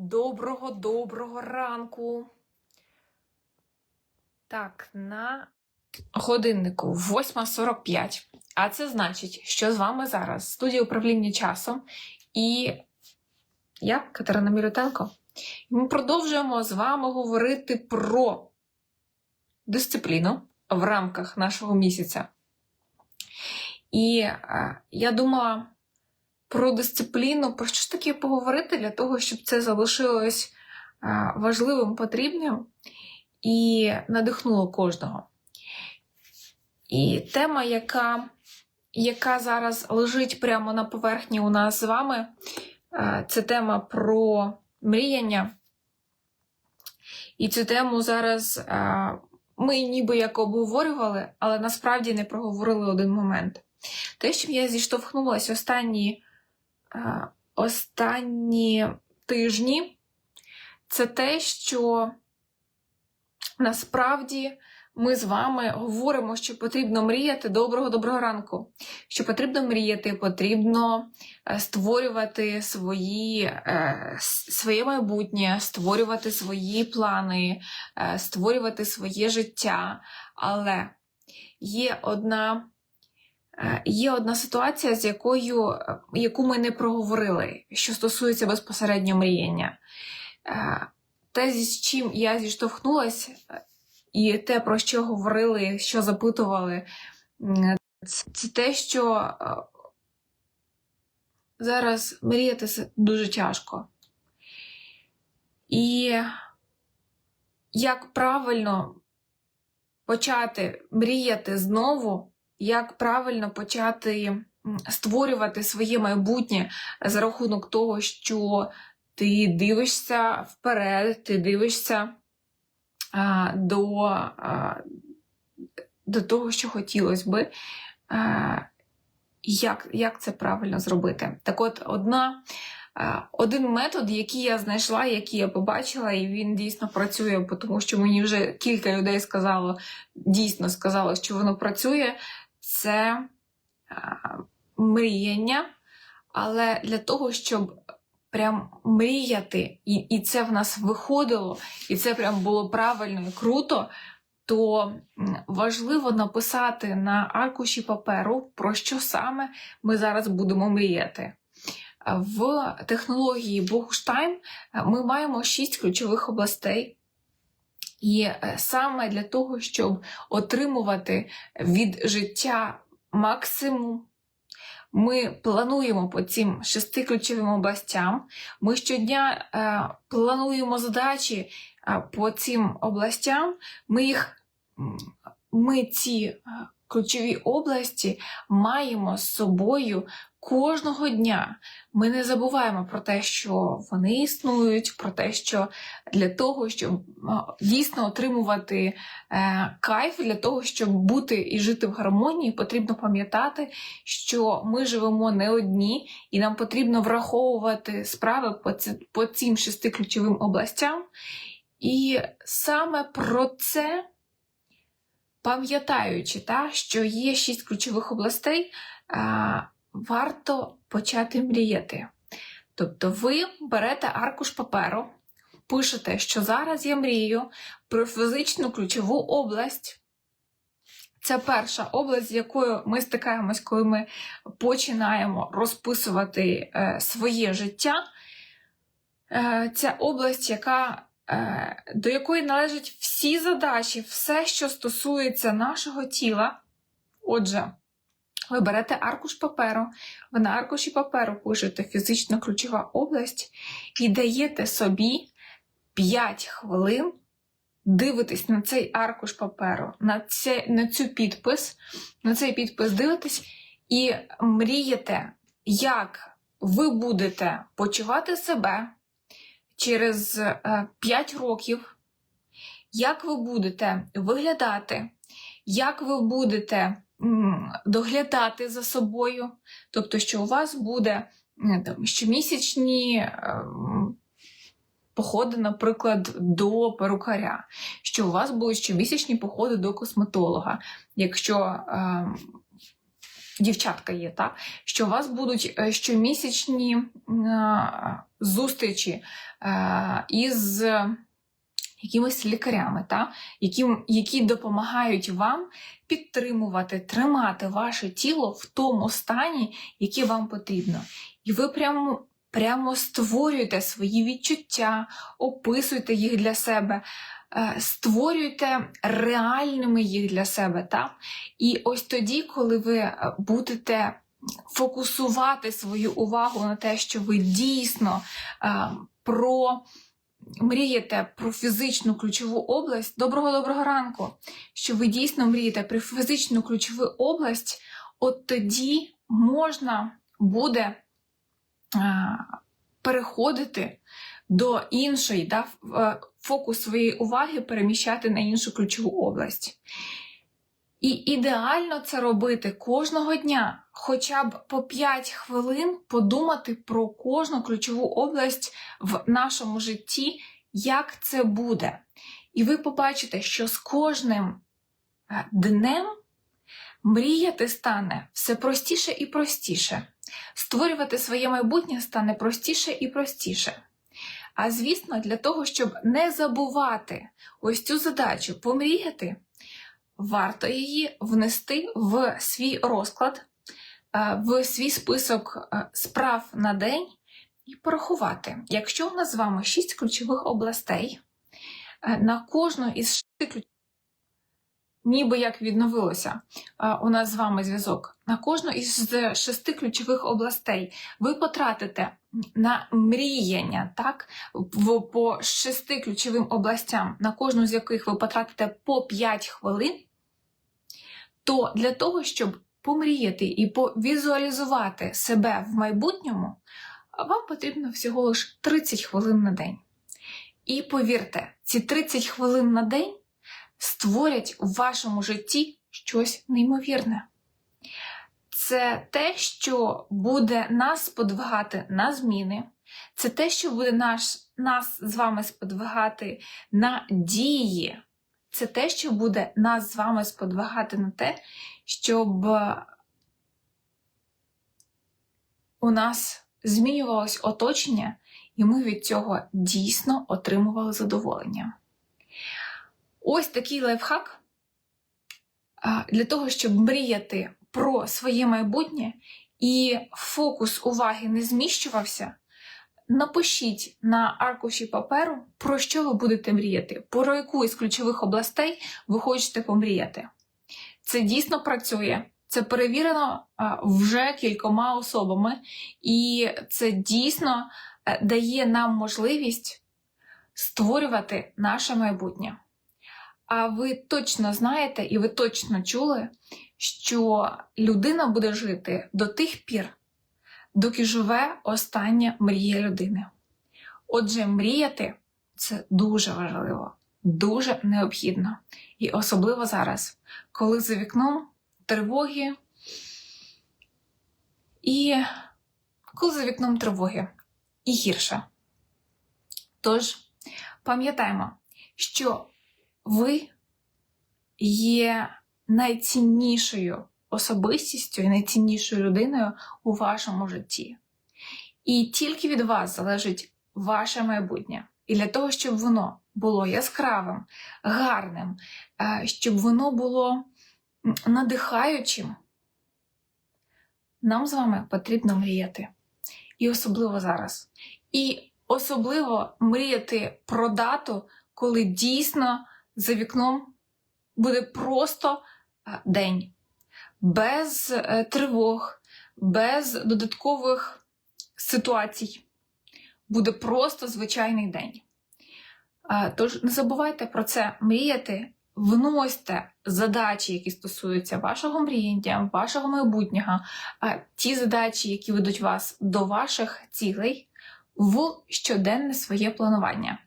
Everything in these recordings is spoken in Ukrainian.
Доброго, доброго ранку. Так, на годиннику 8.45. А це значить, що з вами зараз студія управління часом і я, Катерина Мілютенко. І Ми продовжуємо з вами говорити про дисципліну в рамках нашого місяця. І е, я думала про дисципліну, про що ж таке поговорити для того, щоб це залишилось е, важливим, потрібним і надихнуло кожного. І тема, яка, яка зараз лежить прямо на поверхні у нас з вами, е, це тема про мріяння. І цю тему зараз е, ми ніби як обговорювали, але насправді не проговорили один момент. Те, що я зіштовхнулася останні, е, останні тижні, це те, що насправді ми з вами говоримо, що потрібно мріяти доброго доброго ранку. Що потрібно мріяти, потрібно е, створювати свої, е, своє майбутнє, створювати свої плани, е, створювати своє життя. Але є одна. Е, Є одна ситуація, з якою, е, яку ми не проговорили, що стосується безпосередньо мріяння. Е, Те, з чим я зіштовхнулася, і те, про що говорили, що запитували, це- те, що зараз мріяти дуже тяжко. І як правильно почати мріяти знову, як правильно почати створювати своє майбутнє за рахунок того, що ти дивишся вперед, ти дивишся а, до, а, до того, що хотілося би. А, як, як це правильно зробити? Так от, одна, один метод, який я знайшла, який я побачила, і він дійсно працює, тому що мені вже кілька людей сказало, дійсно сказало, що воно працює, це мріяння. Але для того, щоб прям мріяти, і, і це в нас виходило, і це прям було правильно і круто, то важливо написати на аркуші паперу, про що саме ми зараз будемо мріяти. В технології Богуштайм е, ми маємо шість ключових областей. І е, саме для того, щоб отримувати від життя максимум, ми плануємо по цим шести ключовим областям. Ми щодня е, плануємо задачі е, по цим областям. Ми їх, ми ці ключові області маємо з собою кожного дня. Ми не забуваємо про те, що вони існують, про те, що для того, щоб дійсно отримувати е, кайф, для того, щоб бути і жити в гармонії, потрібно пам'ятати, що ми живемо не одні, і нам потрібно враховувати справи по цим шести ключовим областям. І саме про це, пам'ятаючи, та, що є шість ключових областей, варто почати мріяти. Тобто ви берете аркуш паперу, пишете, що зараз я мрію про фізичну ключову область. Це перша область, з якою ми стикаємось, коли ми починаємо розписувати е, своє життя. Е, Це область, яка, до якої належать всі задачі, все, що стосується нашого тіла. Отже, ви берете аркуш паперу, ви на аркуші паперу пишете фізично ключова область і даєте собі 5 хвилин дивитись на цей аркуш паперу, на, це, на цю підпис, на цей підпис дивитесь і мрієте, як ви будете почувати себе через е, 5 років, як ви будете виглядати, як ви будете доглядати за собою, тобто, що у вас буде е, там, щомісячні ем, походи, наприклад, до перукаря, що у вас будуть щомісячні походи до косметолога. Якщо дівчатка є, так? що у вас будуть е, щомісячні е, зустрічі е, із якимись лікарями, та? які, які допомагають вам підтримувати, тримати ваше тіло в тому стані, який вам потрібно. І ви прямо, прямо створюєте свої відчуття, описуєте їх для себе. е, Створюйте реальними їх для себе, так? І ось тоді, коли ви е, будете фокусувати свою увагу на те, що ви дійсно е, про мрієте про фізичну ключову область, доброго доброго ранку, що ви дійсно мрієте про фізичну ключову область, от тоді можна буде е, переходити до іншої, да, е, фокус своєї уваги переміщати на іншу ключову область. І ідеально це робити кожного дня, хоча б по 5 хвилин подумати про кожну ключову область в нашому житті, як це буде. І ви побачите, що з кожним е, днем мріяти стане все простіше і простіше. Створювати своє майбутнє стане простіше і простіше. А звісно, для того, щоб не забувати ось цю задачу помріяти, варто її внести в свій розклад, в свій список е, справ на день і порахувати. Якщо у нас з вами 6 ключових областей, е, на кожну із 6 ключових ніби як відновилося е, у нас з вами зв'язок. На кожну із шести ключових областей ви потратите на мріяння, так, по шести ключовим областям, на кожну з яких ви потратите по 5 хвилин, то для того, щоб помріяти і повізуалізувати себе в майбутньому, вам потрібно всього лише 30 хвилин на день. І повірте, ці 30 хвилин на день створять у вашому житті щось неймовірне. Це те, що буде нас сподвигати на зміни, це те, що буде наш, нас з вами сподвигати на дії, це те, що буде нас з вами сподвигати на те, щоб у нас змінювалось оточення, і ми від цього дійсно отримували задоволення. Ось такий лайфхак для того, щоб мріяти про своє майбутнє і фокус уваги не зміщувався. Напишіть на аркуші паперу, про що ви будете мріяти, про яку із ключових областей ви хочете помріяти. Це дійсно працює, це перевірено вже кількома особами, і це дійсно е, дає нам можливість створювати наше майбутнє. А ви точно знаєте і ви точно чули, що людина буде жити до тих пір, доки живе остання мрія людини. Отже, мріяти це дуже важливо, дуже необхідно. І особливо зараз, коли за вікном тривоги, і коли за вікном тривоги і гірше. Тож, пам'ятаємо, що ви є найціннішою особистістю і найціннішою людиною у вашому житті. І тільки від вас залежить ваше майбутнє. І для того, щоб воно було яскравим, гарним, е, щоб воно було надихаючим, нам з вами потрібно мріяти. І особливо зараз. І особливо мріяти про дату, коли дійсно за вікном буде просто е, день, без е, тривог, без додаткових ситуацій. Буде просто звичайний день. Тож не забувайте про це мріяти, вносьте задачі, які стосуються вашого мріяння, вашого майбутнього, ті задачі, які ведуть вас до ваших цілей, в щоденне своє планування.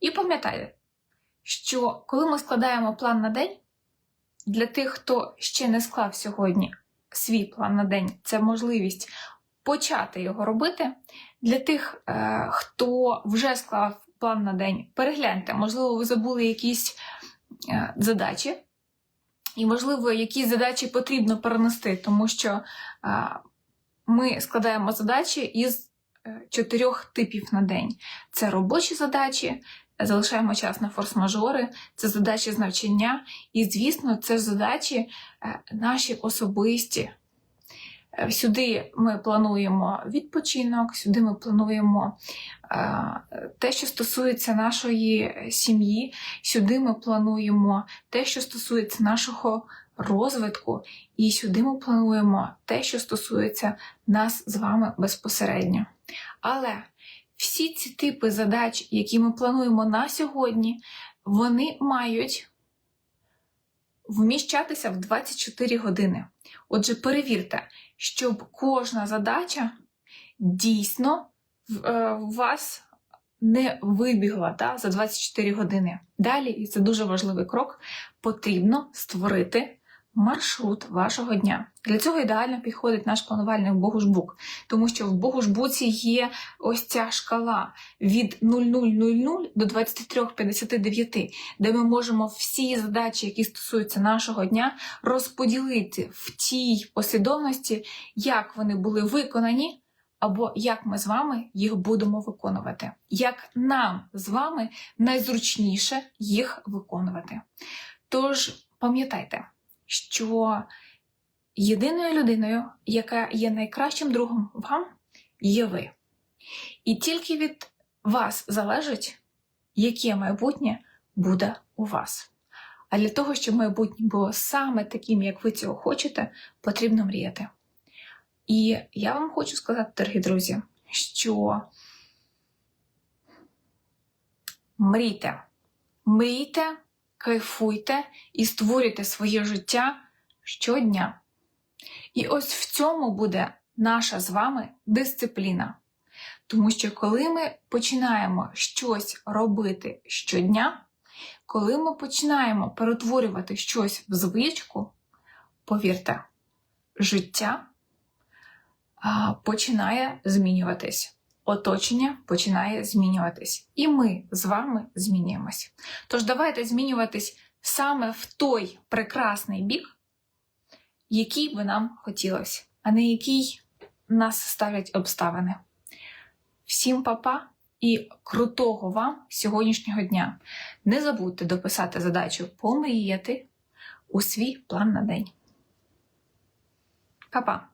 І пам'ятайте, що коли ми складаємо план на день, для тих, хто ще не склав сьогодні свій план на день, це можливість почати його робити. Для тих, е, хто вже склав план на день, перегляньте, можливо, ви забули якісь е, задачі, і, можливо, які задачі потрібно перенести, тому що ми складаємо задачі із е, чотирьох типів на день: це робочі задачі, залишаємо час на форс-мажори, це задачі з навчання, і, звісно, це задачі е, наші особисті. Е, Сюди ми плануємо відпочинок, сюди ми плануємо е, те, що стосується нашої сім'ї, сюди ми плануємо те, що стосується нашого розвитку, і сюди ми плануємо те, що стосується нас з вами безпосередньо. Але всі ці типи задач, які ми плануємо на сьогодні, вони мають вміщатися в 24 години. Отже, перевірте, щоб кожна задача дійсно в е, вас не вибігла та, за 24 години. Далі, і це дуже важливий крок, потрібно створити маршрут вашого дня. Для цього ідеально підходить наш планувальник Богушбук, тому що в Богушбуці є ось ця шкала від 0000 до 2359, де ми можемо всі задачі, які стосуються нашого дня, розподілити в тій послідовності, як вони були виконані, або як ми з вами їх будемо виконувати, як нам з вами найзручніше їх виконувати. Тож пам'ятайте, що єдиною людиною, яка є найкращим другом вам, є ви. І тільки від вас залежить, яке майбутнє буде у вас. А для того, щоб майбутнє було саме таким, як ви цього хочете, потрібно мріяти. І я вам хочу сказати, дорогі друзі, що мрійте, мрійте, кайфуйте і створюйте своє життя щодня. І ось в цьому буде наша з вами дисципліна. Тому що коли ми починаємо щось робити щодня, коли ми починаємо перетворювати щось в звичку, повірте, життя починає змінюватись. Оточення починає змінюватись. І ми з вами змінюємось. Тож давайте змінюватись саме в той прекрасний бік, який би нам хотілося, а не який нас ставлять обставини. Всім па-па і крутого вам сьогоднішнього дня! Не забудьте дописати задачу помріяти у свій план на день. Па-па!